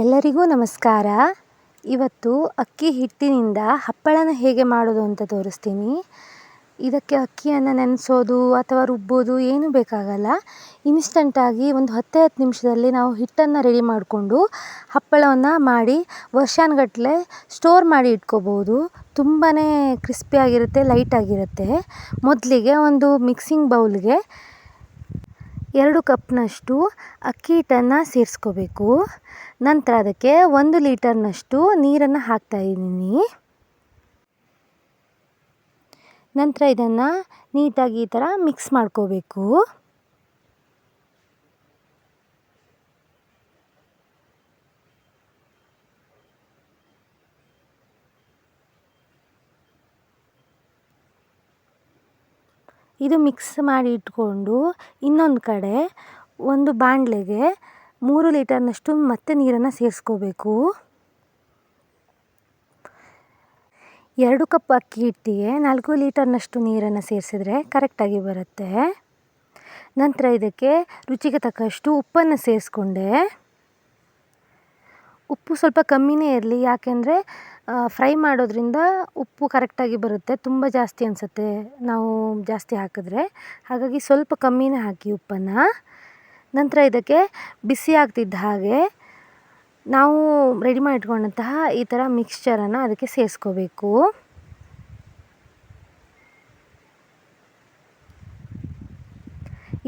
ಎಲ್ಲರಿಗೂ ನಮಸ್ಕಾರ. ಇವತ್ತು ಅಕ್ಕಿ ಹಿಟ್ಟಿನಿಂದ ಹಪ್ಪಳನ ಹೇಗೆ ಮಾಡೋದು ಅಂತ ತೋರಿಸ್ತೀನಿ. ಇದಕ್ಕೆ ಅಕ್ಕಿಯನ್ನು ನೆನೆಸೋದು ಅಥವಾ ರುಬ್ಬೋದು ಏನೂ ಬೇಕಾಗಲ್ಲ. ಇನ್ಸ್ಟಂಟಾಗಿ ಒಂದು ಹತ್ತೇ ಹತ್ತು ನಿಮಿಷದಲ್ಲಿ ನಾವು ಹಿಟ್ಟನ್ನು ರೆಡಿ ಮಾಡಿಕೊಂಡು ಹಪ್ಪಳವನ್ನು ಮಾಡಿ ವರ್ಷಾನುಗಟ್ಲೆ ಸ್ಟೋರ್ ಮಾಡಿ ಇಟ್ಕೋಬೋದು. ತುಂಬಾ ಕ್ರಿಸ್ಪಿಯಾಗಿರುತ್ತೆ ಲೈಟಾಗಿರುತ್ತೆ ಮೊದಲಿಗೆ ಒಂದು ಮಿಕ್ಸಿಂಗ್ ಬೌಲ್ಗೆ ಎರಡು ಕಪ್ನಷ್ಟು ಅಕ್ಕಿ ಹಿಟ್ಟನ್ನು ಸೇರಿಸ್ಕೋಬೇಕು. ನಂತರ ಅದಕ್ಕೆ ಒಂದು ಲೀಟರ್ನಷ್ಟು ನೀರನ್ನು ಹಾಕ್ತಾಯಿದ್ದೀನಿ ನಂತರ ಇದನ್ನು ನೀಟಾಗಿ ಈ ಥರ ಮಿಕ್ಸ್ ಮಾಡ್ಕೋಬೇಕು. ಇದು ಮಿಕ್ಸ್ ಮಾಡಿ ಇಟ್ಕೊಂಡು ಇನ್ನೊಂದು ಕಡೆ ಒಂದು ಬಾಣಲೆಗೆ ಮೂರು ಲೀಟರ್ನಷ್ಟು ಮತ್ತೆ ನೀರನ್ನು ಸೇರಿಸ್ಕೋಬೇಕು. ಎರಡು ಕಪ್ ಅಕ್ಕಿ ಹಿಟ್ಟಿಗೆ ನಾಲ್ಕು ಲೀಟರ್ನಷ್ಟು ನೀರನ್ನು ಸೇರಿಸಿದ್ರೆ ಕರೆಕ್ಟಾಗಿ ಬರುತ್ತೆ. ನಂತರ ಇದಕ್ಕೆ ರುಚಿಗೆ ತಕ್ಕಷ್ಟು ಉಪ್ಪನ್ನು ಸೇರಿಸ್ಕೊಂಡೆ. ಉಪ್ಪು ಸ್ವಲ್ಪ ಕಮ್ಮಿನೇ ಇರಲಿ, ಯಾಕೆಂದರೆ ಫ್ರೈ ಮಾಡೋದ್ರಿಂದ ಉಪ್ಪು ಕರೆಕ್ಟಾಗಿ ಬರುತ್ತೆ. ತುಂಬ ಜಾಸ್ತಿ ಅನಿಸುತ್ತೆ ನಾವು ಜಾಸ್ತಿ ಹಾಕಿದ್ರೆ. ಹಾಗಾಗಿ ಸ್ವಲ್ಪ ಕಮ್ಮಿನೇ ಹಾಕಿ ಉಪ್ಪನ್ನು. ನಂತರ ಇದಕ್ಕೆ ಬಿಸಿ ಆಗ್ತಿದ್ದ ಹಾಗೆ ನಾವು ರೆಡಿ ಮಾಡಿಟ್ಕೊಂಡಂತಹ ಈ ಥರ ಮಿಕ್ಸ್ಚರನ್ನು ಅದಕ್ಕೆ ಸೇರಿಸ್ಕೋಬೇಕು.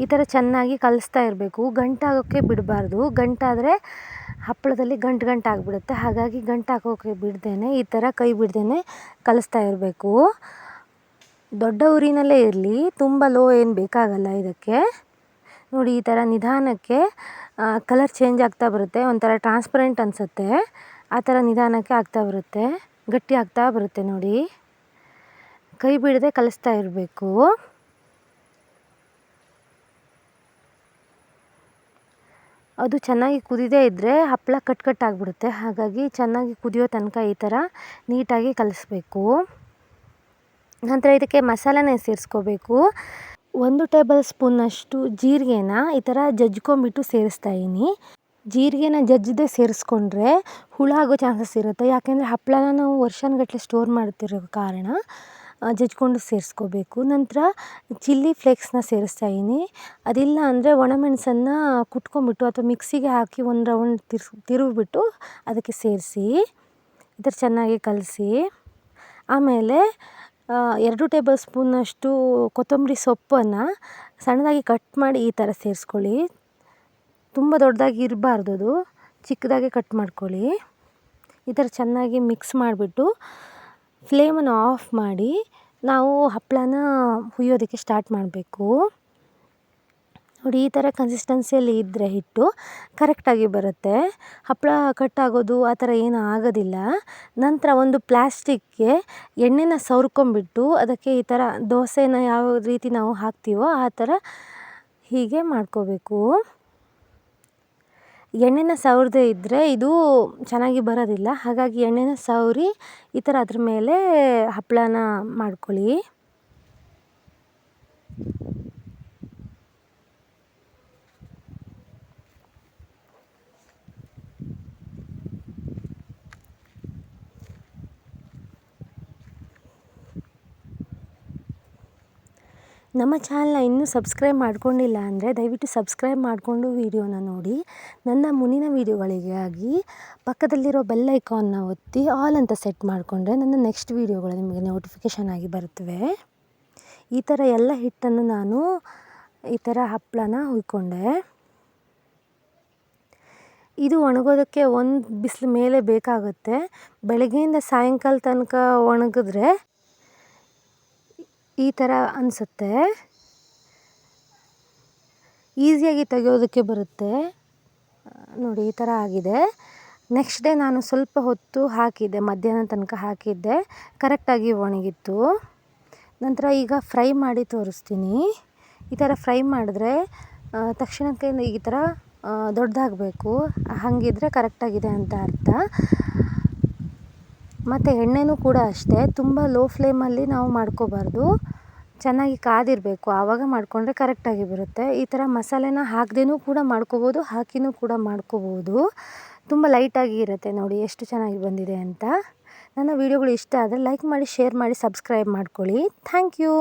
ಈ ಥರ ಚೆನ್ನಾಗಿ ಕಲಿಸ್ತಾ ಇರಬೇಕು. ಗಂಟಾಗೋಕ್ಕೆ ಬಿಡಬಾರ್ದು. ಗಂಟಾದರೆ ಹಪ್ಪಳದಲ್ಲಿ ಗಂಟು ಗಂಟು ಆಗಿಬಿಡುತ್ತೆ ಹಾಗಾಗಿ ಗಂಟು ಹಾಕೋಕೆ ಬಿಡ್ದೇ ಈ ಥರ ಕೈ ಬಿಡ್ದೇ ಕಲಿಸ್ತಾ ಇರಬೇಕು. ದೊಡ್ಡ ಉರಿನಲ್ಲೇ ಇರಲಿ, ತುಂಬ ಲೋ ಏನು ಬೇಕಾಗಲ್ಲ ಇದಕ್ಕೆ. ನೋಡಿ, ಈ ಥರ ನಿಧಾನಕ್ಕೆ ಕಲರ್ ಚೇಂಜ್ ಆಗ್ತಾ ಬರುತ್ತೆ. ಒಂಥರ ಟ್ರಾನ್ಸ್ಪರೆಂಟ್ ಅನಿಸುತ್ತೆ. ಆ ಥರ ನಿಧಾನಕ್ಕೆ ಆಗ್ತಾ ಬರುತ್ತೆ. ಗಟ್ಟಿ ಆಗ್ತಾ ಬರುತ್ತೆ ನೋಡಿ. ಕೈ ಬಿಡದೆ ಕಲಿಸ್ತಾ ಇರಬೇಕು. ಅದು ಚೆನ್ನಾಗಿ ಕುದಿದೇ ಇದ್ದರೆ ಹಪ್ಪಳ ಕಟ್ ಕಟ್ ಆಗಿಬಿಡುತ್ತೆ. ಹಾಗಾಗಿ ಚೆನ್ನಾಗಿ ಕುದಿಯೋ ತನಕ ಈ ಥರ ನೀಟಾಗಿ ಕಲಿಸ್ಬೇಕು. ನಂತರ ಇದಕ್ಕೆ ಮಸಾಲೆನೇ ಸೇರಿಸ್ಕೋಬೇಕು. ಒಂದು ಟೇಬಲ್ ಸ್ಪೂನಷ್ಟು ಜೀರಿಗೆನ ಈ ಥರ ಜಜ್ಕೊಂಬಿಟ್ಟು ಸೇರಿಸ್ತಾ ಇದ್ದೀನಿ ಜೀರಿಗೆನ ಜಜ್ಜದೆ ಸೇರಿಸ್ಕೊಂಡ್ರೆ ಹುಳ ಆಗೋ ಚಾನ್ಸಸ್ ಇರುತ್ತೆ. ಯಾಕೆಂದರೆ ಹಪ್ಪಳನ ನಾವು ವರ್ಷಾನುಗಟ್ಲೆ ಸ್ಟೋರ್ ಮಾಡ್ತಿರೋ ಕಾರಣ ಜಜ್ಕೊಂಡು ಸೇರಿಸ್ಕೋಬೇಕು. ನಂತರ ಚಿಲ್ಲಿ ಫ್ಲೇಕ್ಸ್ನ ಸೇರಿಸ್ತಾ ಇದ್ದೀನಿ ಅದಿಲ್ಲ ಅಂದರೆ ಒಣಮೆಣಸನ್ನು ಕುಟ್ಕೊಂಬಿಟ್ಟು ಅಥವಾ ಮಿಕ್ಸಿಗೆ ಹಾಕಿ ಒಂದು ರೌಂಡ್ ತಿರ್ಸಿ, ತಿರುಗಿಬಿಟ್ಟು ಅದಕ್ಕೆ ಸೇರಿಸಿ ಈ ಥರ ಚೆನ್ನಾಗಿ ಕಲಸಿ, ಆಮೇಲೆ ಎರಡು ಟೇಬಲ್ ಸ್ಪೂನಷ್ಟು ಕೊತ್ತಂಬರಿ ಸೊಪ್ಪನ್ನು ಸಣ್ಣದಾಗಿ ಕಟ್ ಮಾಡಿ ಈ ಥರ ಸೇರಿಸ್ಕೊಳ್ಳಿ. ತುಂಬ ದೊಡ್ಡದಾಗಿ ಇರಬಾರ್ದು ಅದು. ಚಿಕ್ಕದಾಗಿ ಕಟ್ ಮಾಡ್ಕೊಳ್ಳಿ. ಈ ಥರ ಚೆನ್ನಾಗಿ ಮಿಕ್ಸ್ ಮಾಡಿಬಿಟ್ಟು ಫ್ಲೇಮನ್ನು ಆಫ್ ಮಾಡಿ ನಾವು ಹಪ್ಪಳನ ಹುಯ್ಯೋದಕ್ಕೆ ಸ್ಟಾರ್ಟ್ ಮಾಡಬೇಕು. ನೋಡಿ, ಈ ಥರ ಕನ್ಸಿಸ್ಟೆನ್ಸಿಯಲ್ಲಿ ಇದ್ದರೆ ಹಿಟ್ಟು ಕರೆಕ್ಟಾಗಿ ಬರುತ್ತೆ. ಹಪ್ಪಳ ಕಟ್ಟಾಗೋದು ಆ ಥರ ಏನೂ ಆಗೋದಿಲ್ಲ. ನಂತರ ಒಂದು ಪ್ಲ್ಯಾಸ್ಟಿಕ್ಗೆ ಎಣ್ಣೆನ ಸವರ್ಕೊಂಬಿಟ್ಟು ಅದಕ್ಕೆ ಈ ಥರ ದೋಸೆನ ಯಾವ ರೀತಿ ನಾವು ಹಾಕ್ತೀವೋ ಆ ಥರ ಹೀಗೆ ಮಾಡ್ಕೋಬೇಕು. ಎಣ್ಣೆನ ಸವರದೇ ಇದ್ದರೆ ಇದು ಚೆನ್ನಾಗಿ ಬರೋದಿಲ್ಲ. ಹಾಗಾಗಿ ಎಣ್ಣೆನ ಸವರಿ ಈ ಥರ ಅದ್ರ ಮೇಲೆ ಹಪ್ಪಳನ ಮಾಡ್ಕೊಳ್ಳಿ. ನಮ್ಮ ಚಾನಲ್ನ ಇನ್ನೂ ಸಬ್ಸ್ಕ್ರೈಬ್ ಮಾಡ್ಕೊಂಡಿಲ್ಲ ಅಂದರೆ ದಯವಿಟ್ಟು ಸಬ್ಸ್ಕ್ರೈಬ್ ಮಾಡಿಕೊಂಡು ವೀಡಿಯೋನ ನೋಡಿ. ನನ್ನ ಮುಂದಿನ ವೀಡಿಯೋಗಳಿಗಾಗಿ ಪಕ್ಕದಲ್ಲಿರೋ ಬೆಲ್ ಐಕಾನ್ನ ಒತ್ತಿ ಆಲ್ ಅಂತ ಸೆಟ್ ಮಾಡಿಕೊಂಡ್ರೆ ನನ್ನ ನೆಕ್ಸ್ಟ್ ವೀಡಿಯೋಗಳು ನಿಮಗೆ ನೋಟಿಫಿಕೇಷನ್ ಆಗಿ ಬರುತ್ತವೆ. ಈ ಥರ ಎಲ್ಲ ಹಿಟ್ಟನ್ನು ನಾನು ಈ ಥರ ಹಪ್ಪಳನ ಹುಯ್ಕೊಂಡೆ. ಇದು ಒಣಗೋದಕ್ಕೆ ಒಂದು ಬಿಸಿಲು ಮೇಲೆ ಬೇಕಾಗುತ್ತೆ. ಬೆಳಗ್ಗೆಯಿಂದ ಸಾಯಂಕಾಲ ತನಕ ಒಣಗಿದ್ರೆ ಈ ಥರ ಅನಿಸುತ್ತೆ. ಈಸಿಯಾಗಿ ತೆಗೆಯೋದಕ್ಕೆ ಬರುತ್ತೆ. ನೋಡಿ, ಈ ಥರ ಆಗಿದೆ. ನೆಕ್ಸ್ಟ್ ಡೇ ನಾನು ಸ್ವಲ್ಪ ಹೊತ್ತು ಹಾಕಿದ್ದೆ, ಮಧ್ಯಾಹ್ನ ತನಕ ಹಾಕಿದ್ದೆ. ಕರೆಕ್ಟಾಗಿ ಒಣಗಿತ್ತು. ನಂತರ ಈಗ ಫ್ರೈ ಮಾಡಿ ತೋರಿಸ್ತೀನಿ. ಈ ಥರ ಫ್ರೈ ಮಾಡಿದ್ರೆ ತಕ್ಷಣಕ್ಕೆ ಈ ಥರ ದೊಡ್ಡದಾಗಬೇಕು. ಹಾಗಿದ್ರೆ ಕರೆಕ್ಟಾಗಿದೆ ಅಂತ ಅರ್ಥ. ಮತ್ತು ಎಣ್ಣೆನೂ ಕೂಡ ಅಷ್ಟೇ. ತುಂಬ ಲೋ ಫ್ಲೇಮಲ್ಲಿ ನಾವು ಮಾಡ್ಕೋಬಾರ್ದು. ಚೆನ್ನಾಗಿ ಕಾದಿರಬೇಕು, ಆವಾಗ ಮಾಡಿಕೊಂಡ್ರೆ ಕರೆಕ್ಟಾಗಿ ಬರುತ್ತೆ. ಈ ಥರ ಮಸಾಲೆನ ಹಾಕ್ದೇನೂ ಕೂಡ ಮಾಡ್ಕೋಬೋದು, ಹಾಕಿನೂ ಕೂಡ ಮಾಡ್ಕೋಬೋದು. ತುಂಬ ಲೈಟಾಗಿ ಇರುತ್ತೆ ನೋಡಿ ಎಷ್ಟು ಚೆನ್ನಾಗಿ ಬಂದಿದೆ ಅಂತ. ನನ್ನ ವೀಡಿಯೋಗಳು ಇಷ್ಟ ಆದರೆ ಲೈಕ್ ಮಾಡಿ ಶೇರ್ ಮಾಡಿ ಸಬ್ಸ್ಕ್ರೈಬ್ ಮಾಡ್ಕೊಳ್ಳಿ. Thank you